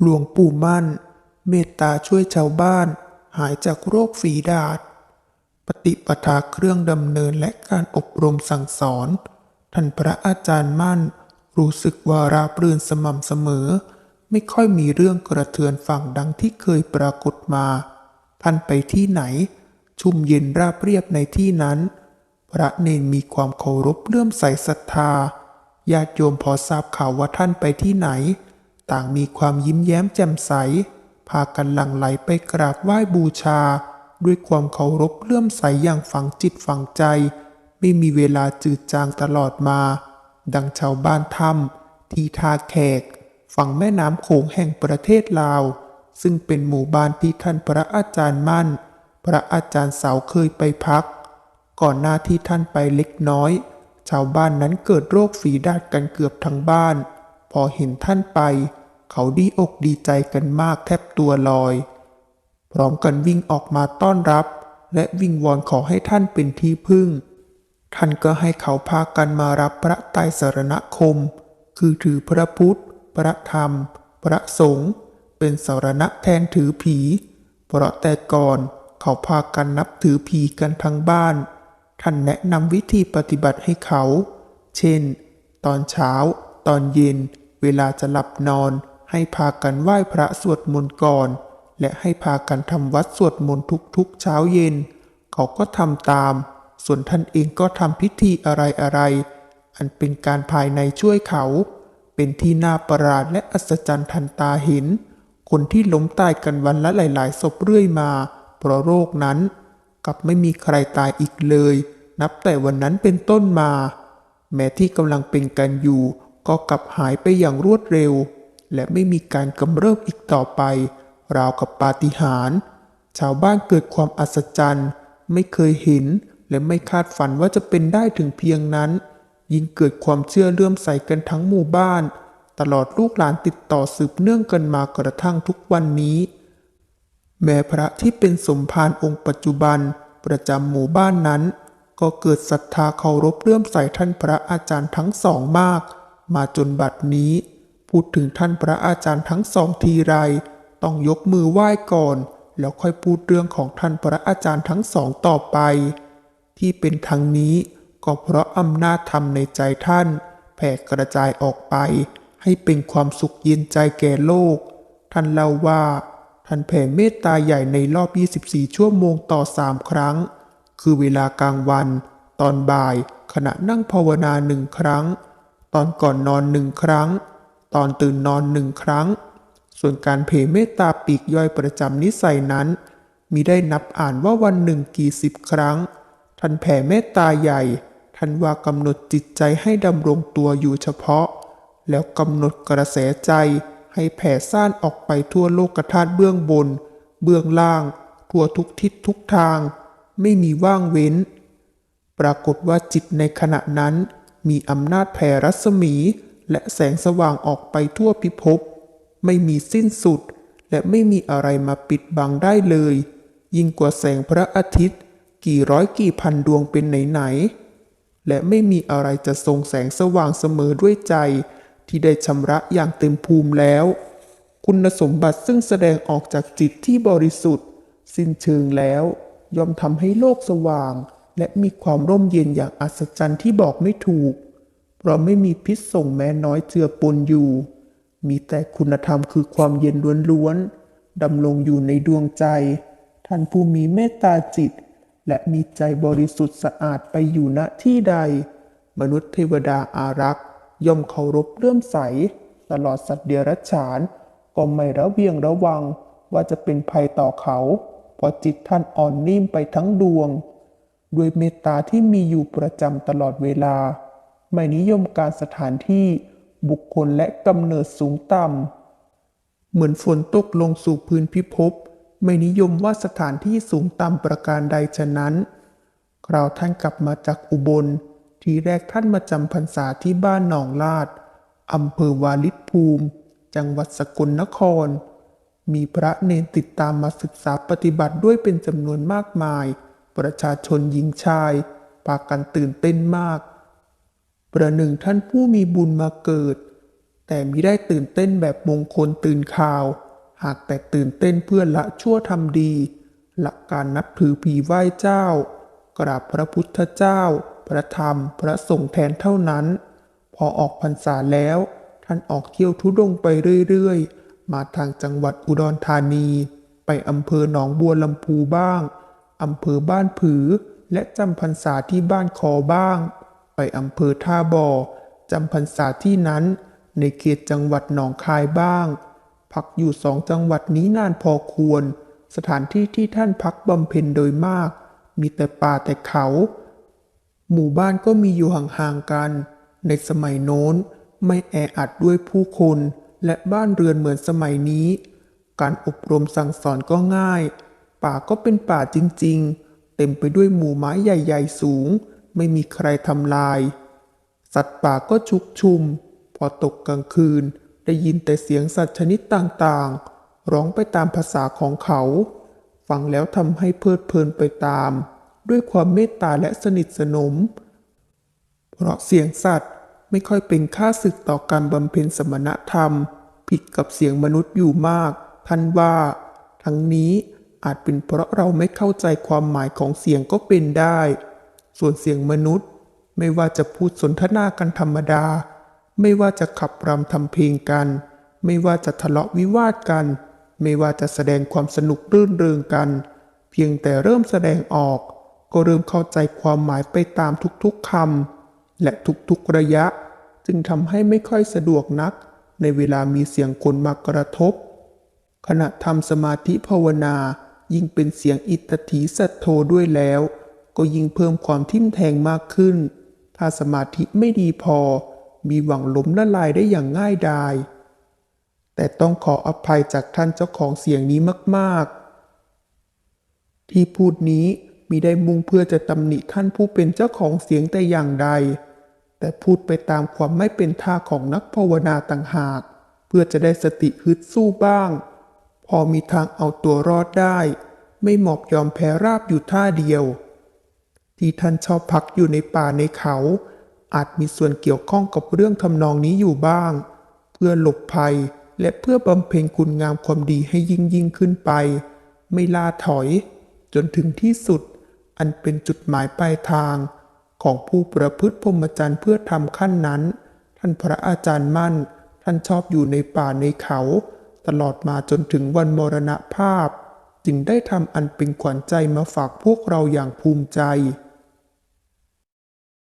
หลวงปู่มั่น เมตตาช่วยชาวบ้านหายจากโรคฝีดาษปฏิปทาเครื่องดำเนินและการอบรมสั่งสอน ท่านพระอาจารย์มั่น รู้สึกว่าราบรื่นสม่ำเสมอ ไม่ค่อยมีเรื่องกระเทือนฝั่งดังที่เคยปรากฏมา ท่านไปที่ไหน ชุ่มเย็นราบเรียบในที่นั้น พระเนนมีความเคารพเลื่อมใสศรัทธาญาติโยมพอทราบข่าวว่าท่านไปที่ไหน ต่างมีความยิ้มแย้มแจ่มใส พากันหลั่งไหลไปกราบไหว้บูชา ด้วยความเคารพเลื่อมใสอย่างฝังจิตฝังใจ ไม่มีเวลาจืดจางตลอดมา ดังชาวบ้านถ้ำที่ทาแขก ฝั่งแม่น้ำโขงแห่งประเทศลาว ซึ่งเป็นหมู่บ้านที่ท่านพระอาจารย์มั่น พระอาจารย์เสาเคยไปพัก ก่อนหน้าที่ท่านไปเล็กน้อย ชาวบ้านนั้นเกิดโรคฝีดาษกันเกือบทั้งบ้าน พอเห็นท่านไป เขาดีอกดีใจกันมากแทบตัวลอย พร้อมกันวิ่งออกมาต้อนรับ และวิงวอนขอให้ท่านเป็นที่พึ่ง ท่านก็ให้เขาพากันมารับพระไตรสรณคม คือถือพระพุทธ พระธรรม พระสงฆ์เป็นสรณะแทนถือผี เพราะแต่ก่อนเขาพากันนับถือผีกันทั้งบ้าน ท่านแนะนำวิธีปฏิบัติให้เขา เช่น ตอนเช้า ตอนเย็น เวลาจะหลับนอน ให้พากันไหว้พระสวดมนต์ก่อน และให้พากันทำวัดสวดมนต์ทุกๆเช้าเย็น เขาก็ทำตาม ส่วนท่านเองก็ทำพิธีอะไรๆอันเป็นการภายในช่วยเขา เป็นที่น่าประหลาดและอัศจรรย์ทันตาเห็น คนที่ล้มตายกันวันละหลายๆศพเรื่อยมาเพราะโรคนั้น กับไม่มีใครตายอีกเลย นับแต่วันนั้นเป็นต้นมา แม้ที่กำลังเป็นกันอยู่ ก็กลับหายไปอย่างรวดเร็ว และไม่มีการกำเริบอีกต่อไป ราวกับปาฏิหาริย์ชาวบ้านเกิดความอัศจรรย์ ไม่เคยเห็น และไม่คาดฝันว่าจะเป็นได้ถึงเพียงนั้น ยิ่งเกิดความเชื่อเลื่อมใสกันทั้งหมู่บ้าน ตลอดลูกหลานติดต่อสืบเนื่องกันมากระทั่งทุกวันนี้ แม้พระที่เป็นสมภารองค์ปัจจุบันประจำหมู่บ้านนั้น ก็เกิดศรัทธาเคารพเลื่อมใสท่านพระอาจารย์ทั้งสองมาก มาจนบัดนี้ พูดถึงท่านพระอาจารย์ทั้งสองทีไร ต้องยกมือไหว้ก่อน แล้วค่อยพูดเรื่องของท่านพระอาจารย์ทั้งสองต่อไป ที่เป็นทางนี้ก็เพราะอำนาจธรรมในใจท่าน แผ่กระจายออกไป ให้เป็นความสุขเย็นใจแก่โลก ท่านเล่าว่า ท่านแผ่เมตตาใหญ่ในรอบ 24 ชั่วโมงต่อ3ครั้ง คือเวลากลางวัน ตอนบ่ายขณะนั่งภาวนาหนึ่งครั้ง ตอนก่อนนอนหนึ่งครั้ง ตอนตื่นนอนหนึ่งครั้ง ส่วนการเผ่เมตตาปีกย่อยประจำนิสัยนั้น มีได้นับอ่านว่าวันหนึ่งกี่สิบครั้ง ท่านแผ่เมตตาใหญ่ ท่านว่ากำหนดจิตใจให้ดำรงตัวอยู่เฉพาะ แล้วกำหนดกระแสใจให้แผ่ซ่านออกไปทั่วโลกธาตุเบื้องบน เบื้องล่าง ทั่วทุกทิศทุกทาง ไม่มีว่างเว้น ปรากฏว่าจิตในขณะนั้น มีอำนาจแผ่รัศมี และแสงสว่างออกไปทั่วพิภพ ไม่มีสิ้นสุด และไม่มีอะไรมาปิดบังได้เลย ยิ่งกว่าแสงพระอาทิตย์ กี่ร้อยกี่พันดวงเป็นไหนๆและไม่มีอะไรจะทรงแสงสว่างเสมอด้วยใจ ที่ได้ชำระอย่างเต็มภูมิแล้ว คุณสมบัติซึ่งแสดงออกจากจิตที่บริสุทธิ์ สิ้นเชิงแล้ว ย่อมทำให้โลกสว่าง และมีความร่มเย็นอย่างอัศจรรย์ที่บอกไม่ถูก เราไม่มีพิษส่งแม้น้อยเจือปนอยู่ มีแต่คุณธรรมคือความเย็นล้วนๆดำรงอยู่ในดวงใจ ท่านผู้มีเมตตาจิต และมีใจบริสุทธิ์สะอาดไปอยู่ณที่ใด มนุษย์เทวดาอารักษ์ ย่อมเคารพเลื่อมใส ตลอดสัตว์เดรัจฉาน ก็ไม่ระเวียงระวังว่าจะเป็นภัยต่อเขาเพราะจิตท่านอ่อนนิ่มไปทั้งดวง ด้วยเมตตาที่มีอยู่ประจำตลอดเวลา ไม่นิยมการสถานที่บุคคลและกำเนิดสูงต่ำ เหมือนฝนตกลงสู่พื้นพิภพ ไม่นิยมว่าสถานที่สูงต่ำประการใดฉะนั้น คราวท่านกลับมาจากอุบล ทีแรกท่านมาจำพรรษาที่บ้านหนองลาดอำเภอวาลิตภูมิ จังหวัดสกลนคร มีพระเนนติดตามมาศึกษาปฏิบัติด้วยเป็นจำนวนมากมาย ประชาชนหญิงชายพากันตื่นเต้นมาก ประหนึ่งท่านผู้มีบุญมาเกิด แต่มิได้ตื่นเต้นแบบมงคลตื่นข่าว หากแต่ตื่นเต้นเพื่อละชั่วทำดีละการนับถือผีไหว้เจ้า กราบพระพุทธเจ้า พระธรรม พระสงฆ์แทนเท่านั้น พอออกพรรษาแล้ว ท่านออกเที่ยวทุดงไปเรื่อยๆ มาทางจังหวัดอุดรธานี ไปอำเภอหนองบัวลำพูบ้างอำเภอบ้านผือและจำพรรษาที่บ้านคอบ้าง ไปอำเภอท่าบ่อจำพรรษาที่นั้น ในเขตจังหวัดหนองคายบ้าง พักอยู่สองจังหวัดนี้นานพอควร สถานที่ที่ท่านพักบำเพ็ญโดยมาก มีแต่ป่าแต่เขา หมู่บ้านก็มีอยู่ห่างๆกัน ในสมัยโน้นไม่แออัดด้วยผู้คนและบ้านเรือนเหมือนสมัยนี้ การอบรมสั่งสอนก็ง่าย ป่าก็เป็นป่าจริงๆ เต็มไปด้วยหมู่ไม้ใหญ่ ๆ สูง ไม่มีใครทำลาย สัตว์ป่าก็ชุกชุม พอตกกลางคืนได้ยินแต่เสียงสัตว์ชนิดต่างๆ ร้องไปตามภาษาของเขา ฟังแล้วทำให้เพลิดเพลินไปตาม ด้วยความเมตตาและสนิทสนม เพราะเสียงสัตว์ไม่ค่อยเป็นค่าศึกต่อการบำเพ็ญสมณธรรม ผิดกับเสียงมนุษย์อยู่มาก ท่านว่า ทั้งนี้อาจเป็นเพราะเราไม่เข้าใจความหมายของเสียงก็เป็นได้ ส่วนเสียงมนุษย์ ไม่ว่าจะพูดสนทนากันธรรมดา ไม่ว่าจะขับรำทำเพลงกัน ไม่ว่าจะทะเลาะวิวาทกัน ไม่ว่าจะแสดงความสนุกรื่นเริงกัน เพียงแต่เริ่มแสดงออก ก็เริ่มเข้าใจความหมายไปตามทุกๆคำและทุกๆระยะ จึงทำให้ไม่ค่อยสะดวกนัก ในเวลามีเสียงคนมากระทบ ขณะทำสมาธิภาวนายิ่งเป็นเสียงอิตตถีสัตโธด้วยแล้ว ก็ยิ่งเพิ่มความทิ่มแทงมากขึ้น ถ้าสมาธิไม่ดีพอ มีหวังล้มละลายได้อย่างง่ายดาย แต่ต้องขออภัยจากท่านเจ้าของเสียงนี้มากๆ ที่พูดนี้มิได้มุ่งเพื่อจะตำหนิท่านผู้เป็นเจ้าของเสียงแต่อย่างใด แต่พูดไปตามความไม่เป็นท่าของนักภาวนาต่างหาก เพื่อจะได้สติฮึดสู้บ้าง พอมีทางเอาตัวรอดได้ ไม่หมอบยอมแพ้ราบอยู่ท่าเดียว ที่ท่านชอบพักอยู่ในป่าในเขา อาจมีส่วนเกี่ยวข้องกับเรื่องทำนองนี้อยู่บ้าง เพื่อหลบภัยและเพื่อบำเพ็ญคุณงามความดีให้ยิ่งยิ่งขึ้นไป ไม่ล่าถอย จนถึงที่สุด อันเป็นจุดหมายปลายทาง ของผู้ประพฤติพรหมจรรย์เพื่อทำขั้นนั้น ท่านพระอาจารย์มั่น ท่านชอบอยู่ในป่าในเขา ตลอดมาจนถึงวันมรณภาพ จึงได้ทำอันเป็นขวัญใจมาฝากพวกเราอย่างภูมิใจ